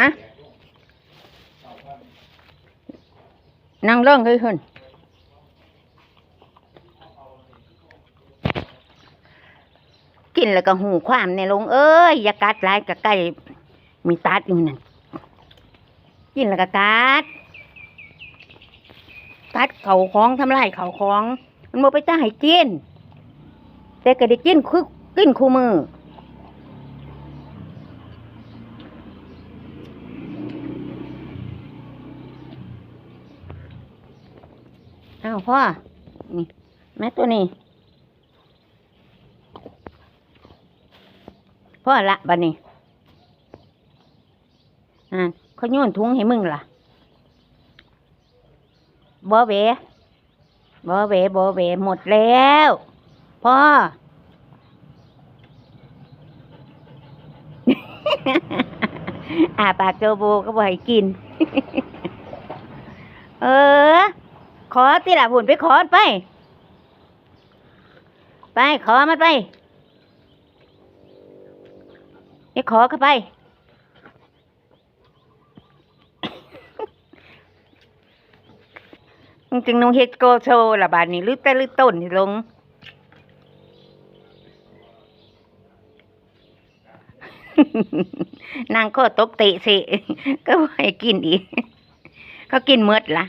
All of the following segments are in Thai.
ฮะนั่งเรื่องเลยคุณกินแล้วก็หูความในลงเอ้ย อย่ากัดหลายกับไก่มีตัดอยู่นั่นกินแล้วก็กัดกัดเข่าของทำลายเข่าของ มันโมไปจ้าให้กินแต่ก็ได้กินคือกินคู่มือ อ้าวพ่อ นี่แม่ตัวนี้ พ่อละบัดนี้อ่าเขาโยนถุงให้มึงล่ะบอเวบอเวบอเวหมดแล้ว พ่อ อาปากเจอโบก็บ่ให้กิน เออ ขอที่ละบุญไปขอไป ไปขอมันไปไปขอเข้าไปจริงๆน้องเฮ็ดโกโชว์ละบาดนี้หรือแต่หรือต้นที่ลงนางก็ตกเตะสิ ก็บ่ให้กินอีกเขากินหมดละ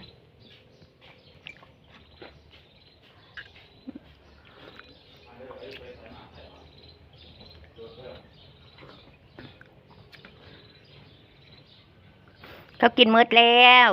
เขากินหมดแล้ว